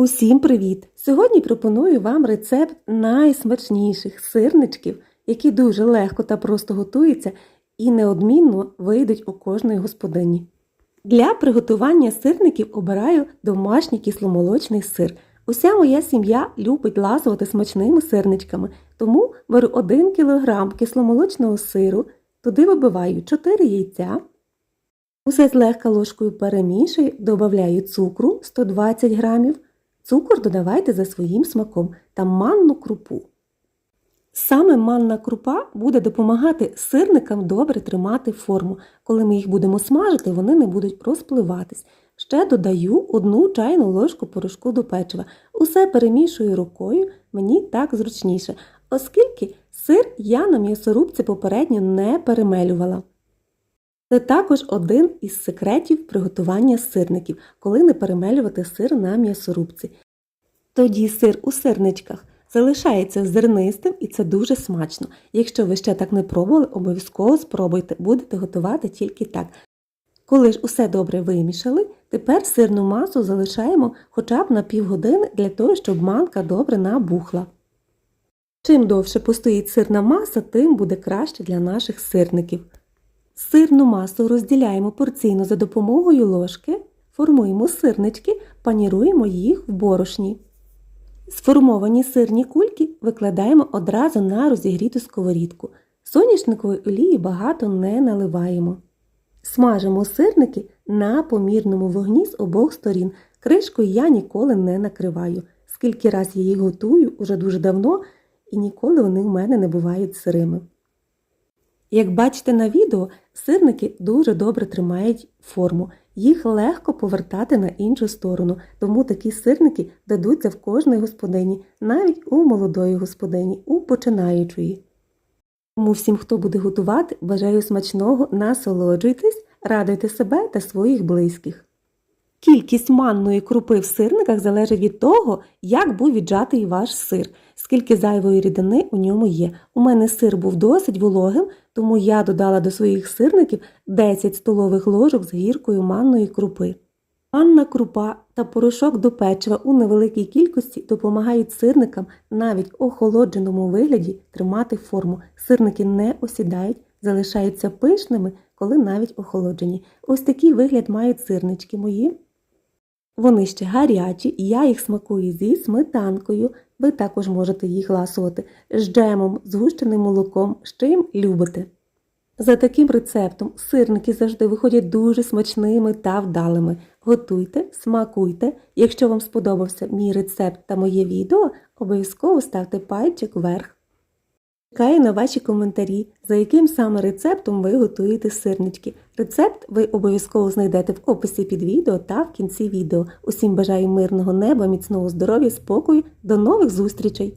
Усім привіт! Сьогодні пропоную вам рецепт найсмачніших сирничків, які дуже легко та просто готуються і неодмінно вийдуть у кожної господині. Для приготування сирників обираю домашній кисломолочний сир. Уся моя сім'я любить ласувати смачними сирничками, тому беру 1 кг кисломолочного сиру, туди вибиваю 4 яйця, Усе злегка ложкою перемішую, додаю цукру 120 грамів. Цукор додавайте за своїм смаком та манну крупу. Саме манна крупа буде допомагати сирникам добре тримати форму. Коли ми їх будемо смажити, вони не будуть розпливатись. Ще додаю одну чайну ложку порошку до печива. Усе перемішую рукою, мені так зручніше, оскільки сир я на м'ясорубці попередньо не перемелювала. Це також один із секретів приготування сирників, коли не перемелювати сир на м'ясорубці. Тоді сир у сирничках залишається зернистим і це дуже смачно. Якщо ви ще так не пробували, обов'язково спробуйте, будете готувати тільки так. Коли ж усе добре вимішали, тепер сирну масу залишаємо хоча б на півгодини для того, щоб манка добре набухла. Чим довше постоїть сирна маса, тим буде краще для наших сирників. Сирну масу розділяємо порційно за допомогою ложки, формуємо сирнички, паніруємо їх в борошні. Сформовані сирні кульки викладаємо одразу на розігріту сковорідку. Соняшникової олії багато не наливаємо. Смажимо сирники на помірному вогні з обох сторін. Кришкою я ніколи не накриваю. Скільки раз я їх готую уже дуже давно, і ніколи вони в мене не бувають сирими. Як бачите на відео, сирники дуже добре тримають форму, їх легко повертати на іншу сторону, тому такі сирники дадуться в кожній господині, навіть у молодої господині, у починаючої. Тому всім, хто буде готувати, бажаю смачного, насолоджуйтесь, радуйте себе та своїх близьких. Кількість манної крупи в сирниках залежить від того, як був віджатий ваш сир, скільки зайвої рідини у ньому є. У мене сир був досить вологим, тому я додала до своїх сирників 10 столових ложок з гіркою манної крупи. Манна крупа та порошок до печива у невеликій кількості допомагають сирникам навіть в охолодженому вигляді тримати форму. Сирники не осідають, залишаються пишними, коли навіть охолоджені. Ось такий вигляд мають сирнички мої. Вони ще гарячі, і я їх смакую зі сметанкою. Ви також можете їх ласувати з джемом, згущеним молоком, з чим любите. За таким рецептом сирники завжди виходять дуже смачними та вдалими. Готуйте, смакуйте. Якщо вам сподобався мій рецепт та моє відео, обов'язково ставте пальчик вверх. Чекаю на ваші коментарі, за яким саме рецептом ви готуєте сирнички. Рецепт ви обов'язково знайдете в описі під відео та в кінці відео. Усім бажаю мирного неба, міцного здоров'я, спокою. До нових зустрічей!